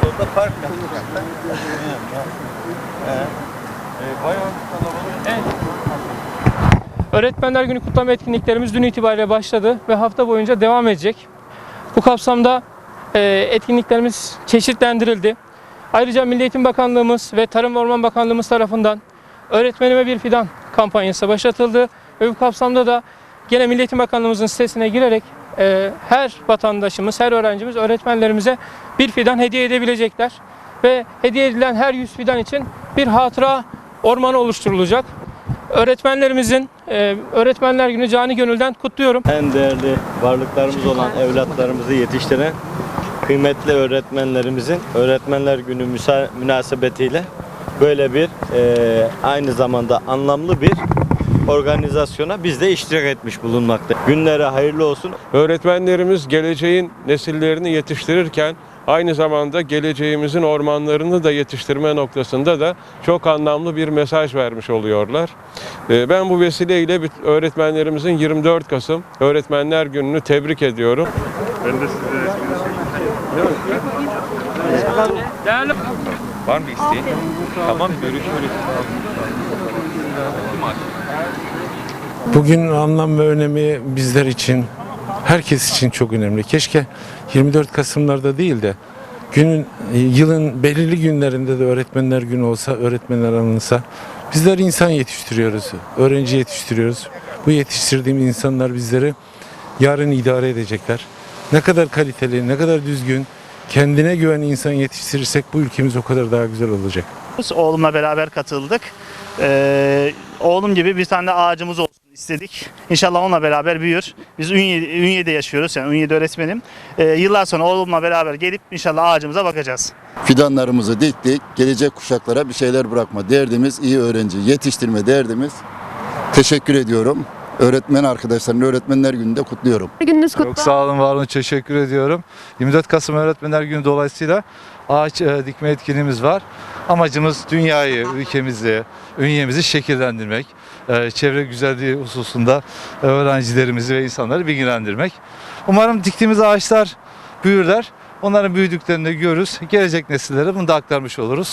solda park e, bayağı. Evet. Öğretmenler Günü kutlama etkinliklerimiz dün itibariyle başladı ve hafta boyunca devam edecek. Bu kapsamda e, etkinliklerimiz çeşitlendirildi. Ayrıca Milli Eğitim Bakanlığımız ve Tarım ve Orman Bakanlığımız tarafından Öğretmenime Bir Fidan kampanyası başlatıldı. Ve bu kapsamda da gene Milli Eğitim Bakanlığımızın sitesine girerek e, her vatandaşımız, her öğrencimiz öğretmenlerimize bir fidan hediye edebilecekler. Ve hediye edilen her 100 fidan için bir hatıra ormanı oluşturulacak. Öğretmenlerimizin e, Öğretmenler Günü cani gönülden kutluyorum. En değerli varlıklarımız olan evlatlarımızı yetiştiren kıymetli öğretmenlerimizin Öğretmenler Günü münasebetiyle böyle bir e, aynı zamanda anlamlı bir organizasyona biz de iştirak etmiş bulunmakta. Günlere hayırlı olsun. Öğretmenlerimiz geleceğin nesillerini yetiştirirken aynı zamanda geleceğimizin ormanlarını da yetiştirme noktasında da çok anlamlı bir mesaj vermiş oluyorlar. Ee, Ben bu vesileyle öğretmenlerimizin 24 Kasım Öğretmenler Günü'nü tebrik ediyorum. Değerli Var mı isteğin? Tamam görüşürüz. Bugün anlam ve önemi bizler için, herkes için çok önemli. Keşke 24 Kasım'larda değil de günün, yılın belirli günlerinde de öğretmenler günü olsa, öğretmenler anılsa. Bizler insan yetiştiriyoruz, öğrenci yetiştiriyoruz. Bu yetiştirdiğimiz insanlar bizleri yarın idare edecekler. Ne kadar kaliteli, ne kadar düzgün, kendine güven insan yetiştirirsek bu ülkemiz o kadar daha güzel olacak. Oğlumla beraber katıldık. Ee, oğlum gibi bir tane de ağacımız olsun istedik. İnşallah onunla beraber büyür. Biz Ünye, Ünye'de yaşıyoruz. Yani Ünye'de öğretmenim. Ee, yıllar sonra oğlumla beraber gelip inşallah ağacımıza bakacağız. fidanlarımızı diktik. Gelecek kuşaklara bir şeyler bırakma derdimiz, iyi öğrenci yetiştirme derdimiz. Teşekkür ediyorum. Öğretmen arkadaşlarımın Öğretmenler Günü'nde kutluyorum. Gününüz kutlu. Çok sağ olun, var olun. Teşekkür ediyorum. 24 Kasım Öğretmenler Günü dolayısıyla ağaç e, dikme etkinliğimiz var. Amacımız dünyayı, ülkemizi, ünyemizi şekillendirmek. E, çevre güzelliği hususunda öğrencilerimizi ve insanları bilgilendirmek. Umarım diktiğimiz ağaçlar büyürler. Onların büyüdüklerini görürüz. Gelecek nesillere bunu da aktarmış oluruz.